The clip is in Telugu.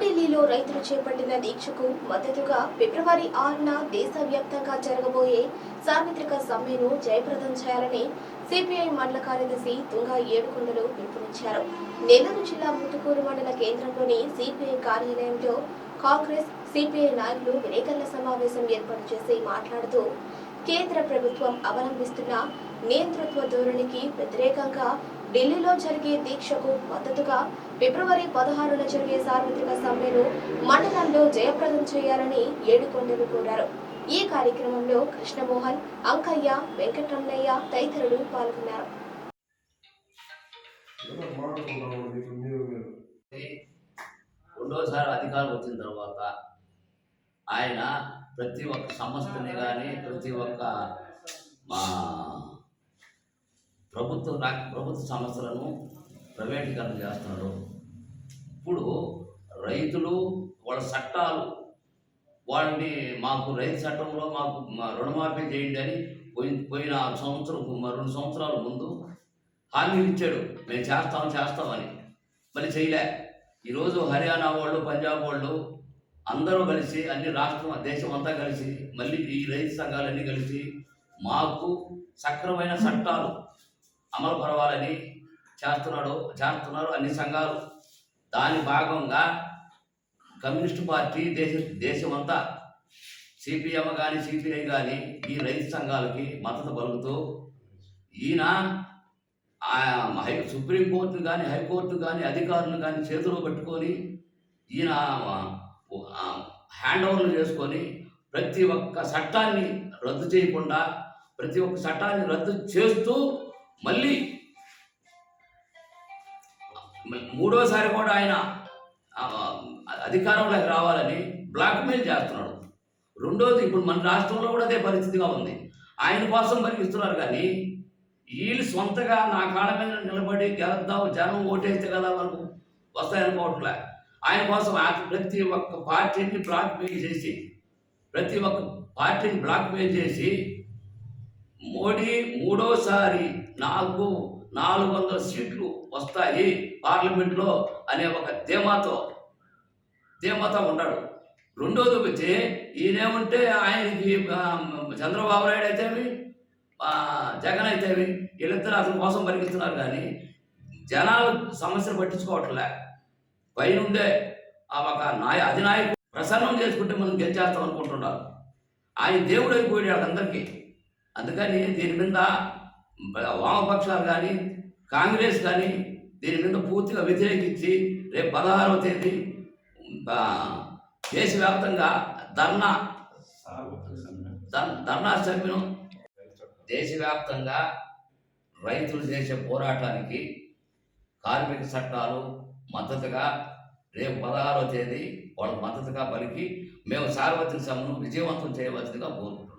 న్యూఢిల్లీలో రైతులు చేపట్టిన దీక్షకు మద్దతుగా ఫిబ్రవరి ఆరున దేశవ్యాప్తంగా జరగబోయే సార్వత్రిక సమ్మెను జయప్రదం చేయాలని సిపిఐ మండల కార్యదర్శి తుంగ ఏడుకొండలు పిలుపునిచ్చారు. నెల్లూరు జిల్లా ముతుకూరు మండల కేంద్రంలోని సిపిఐ కార్యాలయంలో కాంగ్రెస్ సిపిఐ నాయకులు విలేకరుల సమావేశం ఏర్పాటు చేసి మాట్లాడుతూ కేంద్ర ప్రభుత్వం అవలంబిస్తున్న నియంతృత్వ ధోరణికి వ్యతిరేకంగా ఢిల్లీలో జరిగే దీక్షకు మద్దతుగా ఫిబ్రవరి పదహారున జరిగే సార్వత్రిక సమ్మెను మండలాల్లో జయప్రదం చేయాలని ఏడుకొండలు కోరారు. ఈ కార్యక్రమంలో కృష్ణమోహన్ అంకయ్య వెంకటరమణయ్య తదితరులు పాల్గొన్నారు. రెండోసారి అధికారం వచ్చిన తర్వాత ఆయన ప్రతి ఒక్క సంస్థని కానీ ప్రతి ఒక్క మా ప్రభుత్వ నాకు ప్రభుత్వ సంస్థలను ప్రైవేటీకరణ చేస్తున్నారు. ఇప్పుడు రైతులు వాళ్ళ చట్టాలు వాళ్ళని మాకు రైతు చట్టంలో మాకు మా రుణమాఫీ చేయండి అని పోయిన పోయిన సంవత్సరం రెండు సంవత్సరాల ముందు హామీ ఇచ్చాడు. మేము చేస్తాం చేస్తామని మరి చేయలే. ఈరోజు హర్యానా వాళ్ళు పంజాబ్ వాళ్ళు అందరూ కలిసి అన్ని రాష్ట్రం దేశం అంతా కలిసి మళ్ళీ ఈ రైతు సంఘాలన్నీ కలిసి మాకు సక్రమైన చట్టాలు అమలు పరవాలని చేస్తున్నాడు చేస్తున్నారు అన్ని సంఘాలు. దాని భాగంగా కమ్యూనిస్ట్ పార్టీ దేశ దేశమంతా సిపిఎం కానీ సిపిఐ కానీ ఈ రైతు సంఘాలకి మద్దతు పలుకుతూ ఈయన హై సుప్రీంకోర్టు కానీ హైకోర్టు కానీ అధికారులు కానీ చేతిలో పెట్టుకొని ఈయన హ్యాండ్ ఓవర్లు చేసుకొని ప్రతి ఒక్క చట్టాన్ని రద్దు చేయకుండా ప్రతి ఒక్క చట్టాన్ని రద్దు చేస్తూ మళ్ళీ మూడోసారి కూడా ఆయన అధికారంలోకి రావాలని బ్లాక్మెయిల్ చేస్తున్నాడు. రెండోది ఇప్పుడు మన రాష్ట్రంలో కూడా అదే పరిస్థితిగా ఉంది. ఆయన కోసం మరి ఇస్తున్నారు కానీ వీళ్ళు సొంతగా నా కాళ్ళ మీద నిలబడి గెలుద్దాం జనం ఓటేస్తే కదా మనకు వస్తాయనుకోవట్లే. ఆయన కోసం ప్రతి ఒక్క పార్టీని బ్లాక్మెయిల్ చేసి ప్రతి ఒక్క పార్టీని బ్లాక్మెయిల్ చేసి మోడీ మూడోసారి నాకు నాలుగు వందల సీట్లు వస్తాయి పార్లమెంట్లో అనే ఒక ధీమాతో ధీమాతో ఉన్నాడు. రెండోది వచ్చి ఈయనేమంటే ఆయనకి చంద్రబాబు నాయుడు అయితేవి జగన్ అయితేవి వీళ్ళిద్దరు అతని కోసం పరిగెత్తున్నారు కానీ జనాలు సమస్యలు పట్టించుకోవట్లే. పైనుండే ఆ ఒక నాయ అధినాయకు ప్రసన్నం చేసుకుంటే మనం గెలిచేస్తాం అనుకుంటున్నారు. ఆయన దేవుడు అయిపోయాడు వాళ్ళందరికీ. అందుకని దీని మీద వామపక్షాలు కానీ కాంగ్రెస్ కానీ దీని మీద పూర్తిగా వ్యతిరేకించి రేపు పదహారవ తేదీ దేశవ్యాప్తంగా ధర్నా ధర్నా సభ్యులు దేశవ్యాప్తంగా రైతులు చేసే పోరాటానికి కార్మిక చట్టాలు మద్దతుగా రేపు పదహారవ తేదీ వాళ్ళకు మద్దతుగా పలికి మేము సార్వత్రిక సభను విజయవంతం చేయవలసిందిగా కోరుకుంటున్నాం.